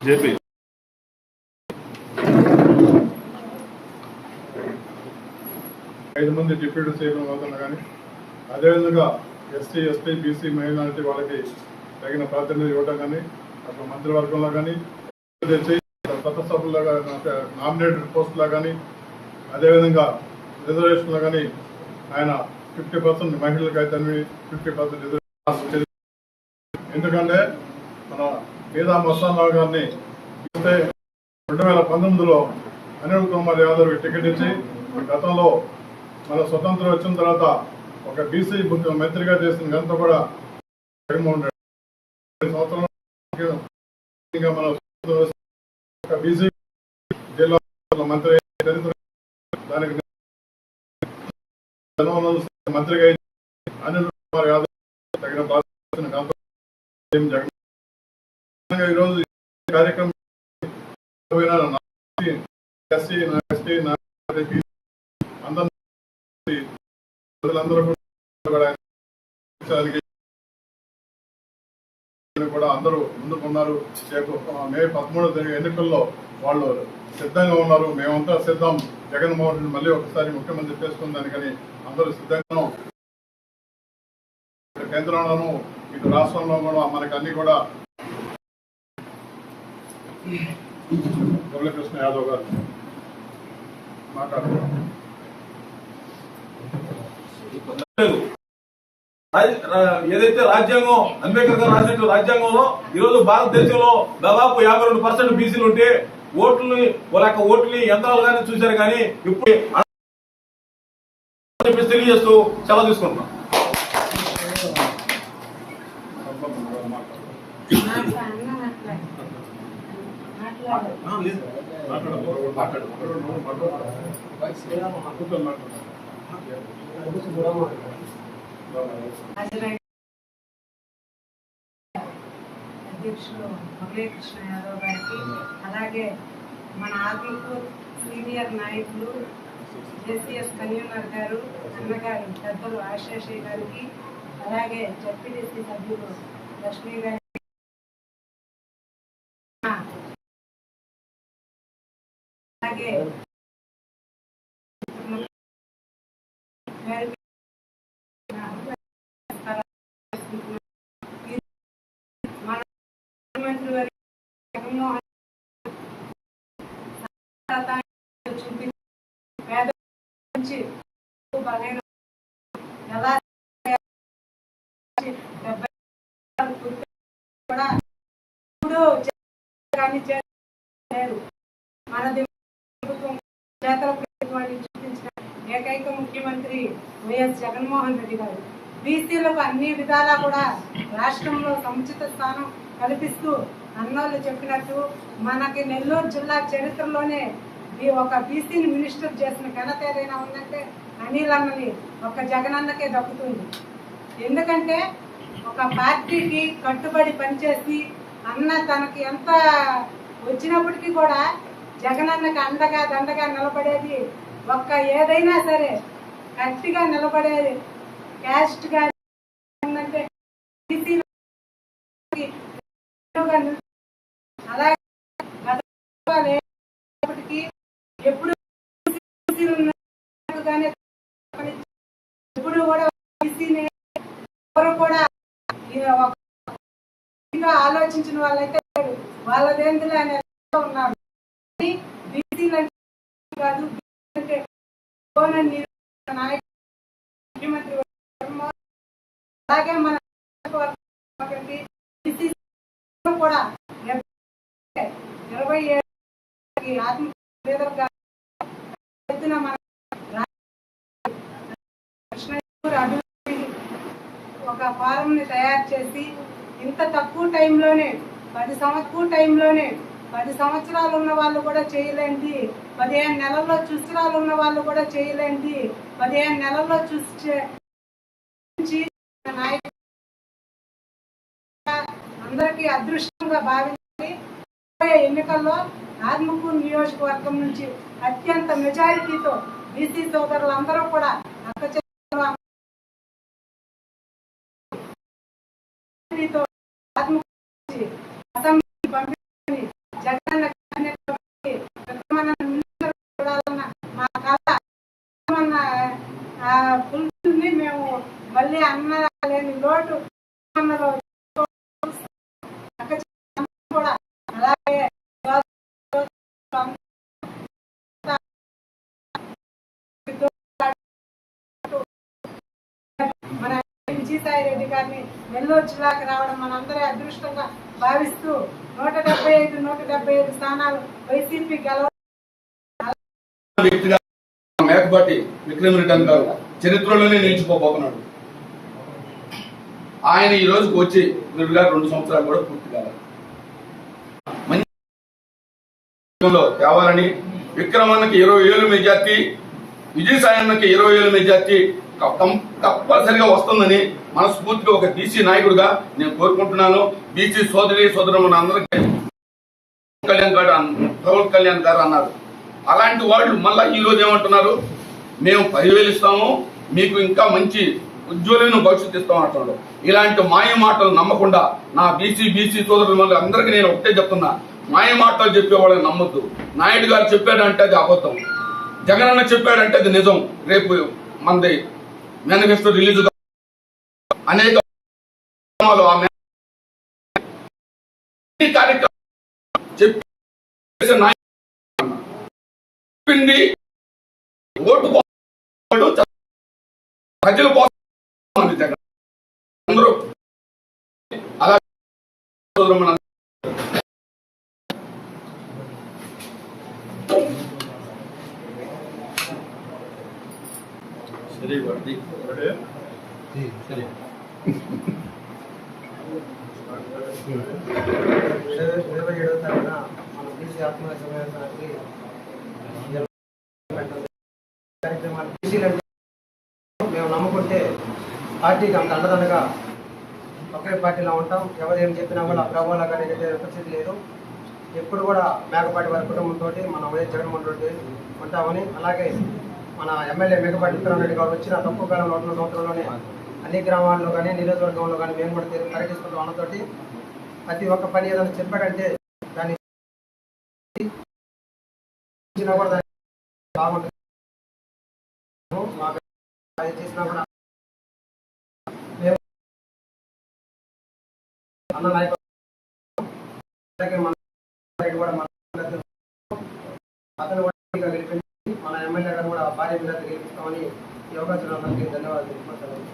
JP ఐదు మంది deputy చేయడం అవుతున్నా కానీ అదేవిధంగా ఎస్టీ ఎస్టీ బీసీ మైనారిటీ వాళ్ళకి తగిన ప్రాధాన్యత ఇవ్వడం కానీ అటు మంత్రివర్గంలో కానీ కొత్త సభ్యుల్లో నామినేటెడ్ పోస్టులో కానీ అదేవిధంగా రిజర్వేషన్లో కానీ ఆయన ఫిఫ్టీ పర్సెంట్ మహిళలకు అయితే ఫిఫ్టీ పర్సెంట్ రిజర్వేషన్ ఎందుకంటే మన మీదా మస్తానరావు గారిని చూస్తే రెండు వేల పంతొమ్మిదిలో అనిల్ కుమార్ యాదవ్ టికెట్ ఇచ్చి గతంలో మన స్వతంత్రం వచ్చిన తర్వాత ఒక బీసీ మంత్రిగా చేసిన ఘనత కూడా జగన్మోహన్ రెడ్డి సంవత్సరం మన ఒక బీసీ జిల్లా మంత్రి చరిత్ర దానికి మంత్రిగా అనిల్ కుమార్ యాదవ్ తగిన బాధ్యత ఘనత ప్రధానంగా ఈరోజు కార్యక్రమం ఎస్సీ ఎస్టీ ప్రజలందరూ కూడా అందరూ ముందుకున్నారు మే పదమూడు జరిగే ఎన్నికల్లో వాళ్ళు సిద్ధంగా ఉన్నారు. మేమంతా సిద్ధం. జగన్మోహన్ రెడ్డి మళ్ళీ ఒకసారి ముఖ్యమంత్రి చేసుకుందానికని అందరూ సిద్ధంగా కేంద్రంలోనూ ఇటు రాష్ట్రంలో కూడా మనకి అన్ని కూడా మురళీకృష్ణ యాదవ్ గారు. ఏదైతే రాజ్యాంగం అంబేద్కర్ గారు రాసినట్టు రాజ్యాంగంలో ఈ రోజు భారతదేశంలో దాదాపు యాభై రెండు పర్సెంట్ బీసీలు ఉంటే ఓట్లని వాళ్ళ యొక్క ఓట్లని యంత్రాలు కానీ చూశారు కానీ ఇప్పుడు చెప్పేసి తెలియజేస్తూ సెలవు తీసుకుంటున్నాం. అధ్యక్షులు మురళీకృష్ణ యాదవ్ గారికి అలాగే మన ఆత్మకూరు సీనియర్ నాయకులు జేసీఎస్ కన్వీనర్ గారు అన్నగారు పెద్దలు ఆశేషి గారికి అలాగే జడ్పీటీసీ సభ్యులు లక్ష్మీ గారి అలాగే ఎలా కూడా ఇప్పుడు కానీ చేయలేరు. చేతల ప్రభుత్వాన్ని చూపించిన ఏకైక ముఖ్యమంత్రి వైఎస్ జగన్మోహన్ రెడ్డి గారు. బీసీలకు అన్ని విధాలా కూడా రాష్ట్రంలో సముచిత స్థానం కల్పిస్తూ అన్నోళ్ళు చెప్పినట్టు మనకి నెల్లూరు జిల్లా చరిత్రలోనే ఈ ఒక బీసీని మినిస్టర్ చేసిన ఘనత ఏదైనా ఉందంటే అనిల్ అన్నని ఒక జగనన్నకే దక్కుతుంది. ఎందుకంటే ఒక పార్టీకి కట్టుబడి పనిచేసి అన్న తనకి ఎంత వచ్చినప్పటికీ కూడా జగనన్నకి అండగా దండగా నిలబడేది ఒక్క ఏదైనా సరే గట్టిగా నిలబడేది. క్యాస్ట్గా ఉందంటే అలాగే ఎప్పుడు బీసీలు ఎప్పుడు కూడా బీసీని ఎవరు కూడా ఆలోచించిన వాళ్ళైతే లేరు. వాళ్ళదేందులే అనే ఉన్నారు కానీ బీసీలు అంటే కాదు ముఖ్యమంత్రి అలాగే మన కూడా ఇరవై ఏడు ఆత్మ ఎత్తున మన అభివృద్ధి ఒక ఫారం ని తయారు చేసి ఇంత తక్కువ టైంలోనే పది సంవత్సరం టైంలోనే పది సంవత్సరాలు ఉన్న వాళ్ళు కూడా చేయలేండి. పదిహేను నెలల్లో చూసరాలు ఉన్న వాళ్ళు కూడా చేయలేండి. పదిహేను నెలల్లో చూసి అందరికీ అదృష్టంగా భావించి ఎన్నికల్లో ఆత్మకూరు నియోజకవర్గం నుంచి అత్యంత మెజారిటీతో బీసీ సోదరులందరూ కూడా అక్క ఆత్మకూరు ఓటు అన్నలో అక్క చెల్లెలు కూడా అలాగే మన విజయసాయి రెడ్డి గారిని నెల్లూరు జిల్లాకు రావడం మనందరి అదృష్టంగా భావిస్తూ నూట డెబ్బై ఐదు నూట డెబ్బై ఐదు స్థానాలు వైసీపీ గెలవ వ్యక్తిగా మేకపాటి విక్రమ్ రెడ్డి గారు చరిత్రలోనే నిలిచిపోబోతున్నాడు. ఆయన ఈ రోజుకి వచ్చి నిరుగా రెండు సంవత్సరాలు కూడా పూర్తి కాలేదు. మంచి లో తేవాలని విక్రమన్నకి ఇరవై ఏళ్ళు మెజార్టీ విజయసాయన్నకి ఇరవై ఏళ్ళు మెజార్టీ తప్పనిసరిగా వస్తుందని మనస్ఫూర్తిగా ఒక బీసీ నాయకుడిగా నేను కోరుకుంటున్నాను. బీసీ సోదరి సోదరులు అందరికీ కళ్యాణ్ గారు పవన్ కళ్యాణ్ గారు అన్నారు. అలాంటి వాళ్ళు మళ్ళా ఈ రోజు ఏమంటున్నారు? మేము పదివేలు ఇస్తాము మీకు ఇంకా మంచి ఉజ్వలమైన భవిష్యత్తు ఇస్తాం అంటున్నాడు. ఇలాంటి మాయ మాటలు నమ్మకుండా నా బీసీ బీసీ సోదరులు అందరికీ నేను ఒకటే చెప్తున్నా. మాయ మాటలు చెప్పేవాళ్ళని నమ్మొద్దు. నాయుడు గారు చెప్పాడంటే అది అబద్ధం. జగనన్న చెప్పాడంటే అది నిజం. రేపు మనది మేనిఫెస్టో రిలీజ్ అనేక చెప్పింది. ఓటు ప్రజల కోసం ఉంది జగన్ అందరూ అలా సోదరులు ఒకటి ఇరవై ఏడవ తారీఖున మన బీసీ ఆత్మహత్య సమావేశానికి కార్యక్రమాలు మేము నమ్ముకుంటే పార్టీకి అంత అండదండగా ఒకే పార్టీలో ఉంటాం ఎవరు ఏం చెప్పినా కూడా ప్రభావం కానీ పరిస్థితి లేదు ఎప్పుడు కూడా మేకపాటి వారి కుటుంబంతో మనం వైఎస్ జగన్మోహన్ రెడ్డి ఉంటామని అలాగే మన ఎమ్మెల్యే మేకపాటి విక్రమ్ రెడ్డి గారు వచ్చిన తక్కువ కాలంలో ఉన్న సంవత్సరంలోనే అన్ని గ్రామాల్లో కానీ నియోజకవర్గంలో కానీ మేము కూడా తిరిగి పర్యటిస్తుంటాం అన్నతోటి ప్రతి ఒక్క పని ఏదైనా చెప్పాడంటే దాన్ని కూడా దాన్ని బాగుంటుంది. చేసినా కూడా మేము అన్న నాయకులు నాయకుడు కూడా మన అతను కూడా గెలిపించి మన ఎమ్మెల్యే ఈ అవకాశం అందరికీ ధన్యవాదాలు తెలుపుకుంటున్నాను.